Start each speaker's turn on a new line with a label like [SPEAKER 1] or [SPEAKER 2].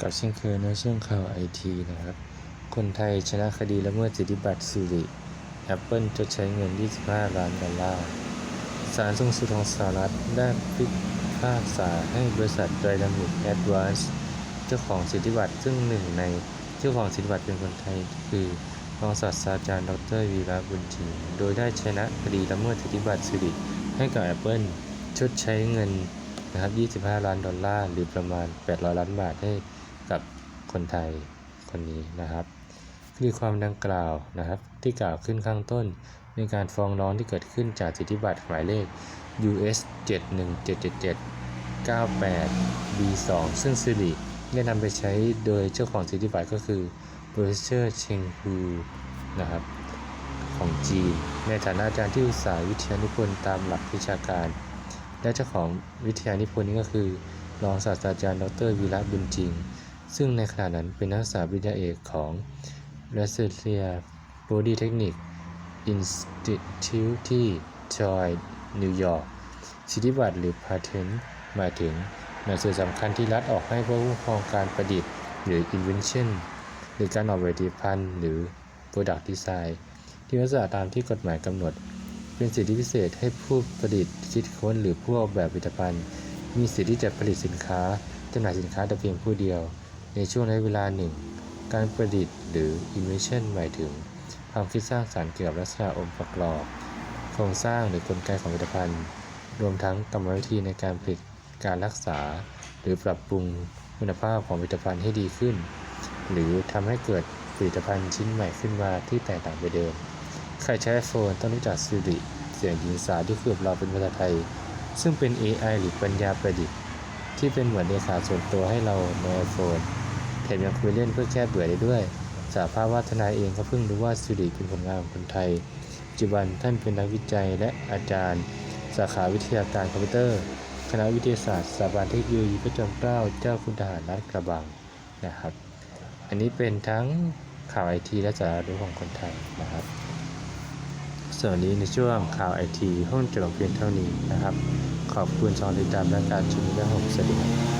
[SPEAKER 1] กับเช่นเคยในช่วงข่าวไอทีนะครับ คนไทยชนะคดีละเมิดสิทธิบัตรสิริ Apple จะใช้เงิน 25 ล้านดอลลาร์ศาลสูงสุดของสหรัฐได้พิพากษาให้บริษัท Dynamic Advance เจ้าของสิทธิบัตรซึ่งหนึ่งในเจ้าของสิทธิบัตรเป็นคนไทย คือรองศาสตราจารย์ดรวีระบุญจีโดยได้ชนะคดีละเมิดสิทธิบัตรสิริให้กับ Apple ชดใช้เงินนะครับ 25 ล้านดอลลาร์ หรือประมาณ 800 ล้านบาทให้ กับคนไทยคนนี้นะครับคดีความดังกล่าวนะครับ ที่กล่าวขึ้นข้างต้นในการฟ้องร้องที่เกิดขึ้นจากสิทธิบัตรหมายเลข US 71777 98 B2 ซึ่งสิริได้นำไปใช้โดยเจ้าของสิทธิบัตรก็คือ b r i c e r Cheng Hu นะครับของจีน ในฐานะอาจารย์ที่อุตสาหวิทยานิพนธ์ตามหลักวิชาการ และเจ้าของวิทยานิพนธ์นี้ก็คือ รองศาสตราจารย์ดรวีระบุญจริง ซึ่งในขณะนั้นเป็นนักศึกษาปริญญาเอกของ r a s i l i a Polytechnic Institute ที่จอยนิวยอร์กสิทธิบัตรหรือ patent หมายถึงหนังสือสำคัญที่รัฐออกให้ผู้คุ้มครองการประดิษฐ์หรือ invention หรือการออกแบบผลิตภัณฑ์หรือ product design ที่ลักษณะตามที่กฎหมายกำหนด เป็นสิทธิพิเศษให้ผู้ประดิษฐ์คิดค้นหรือผู้ออกแบบผลิตภัณฑ์ มีสิทธิที่จะผลิตสินค้าจำหน่ายสินค้าแต่เพียงผู้เดียว ในช่วงระยะเวลาหนึ่ง การประดิษฐ์หรือ invention หมายถึง ความคิดสร้างสรรค์เกี่ยวกับลักษณะองค์ประกอบ โครงสร้างหรือกลไกของผลิตภัณฑ์ รวมทั้งกรรมวิธีในการผลิตการรักษา หรือปรับปรุงคุณภาพของผลิตภัณฑ์ให้ดีขึ้น หรือทำให้เกิดผลิตภัณฑ์ชิ้นใหม่ขึ้นมาที่แตกต่างไปเดิม ใครใช้ iPhone ต้องรู้จัก Siri เสียงหญิงสาวที่คุยกับเราเป็นภาษาไทย ซึ่งเป็น AI หรือปัญญาประดิษฐ์ ที่เป็นเหมือนเลขาส่วนตัวให้เราใน iPhone แถมยังคุยเล่นเพื่อแก้เบื่อได้ด้วยสาภาพว่าทนายเองก็เพิ่งรู้ว่า Siri เป็นผลงานของคนไทยปัจจุบันท่านเป็นนักวิจัยและอาจารย์ สาขาวิทยาการคอมพิวเตอร์ คณะวิทยาศาสตร์สถาบันเทคโนโลยีพระจอมเกล้าเจ้าคุณทหารราชกระบังนะครับ อันนี้เป็นทั้งข่าวไอทีและสาระรู้ของคนไทยนะครับ ส่วนนี้ในช่วงข่าวไอทีห้องจบเพียงเท่านี้นะครับ ขอบคุณสำหรับติดตามและการชมและผมสวัสดีครับ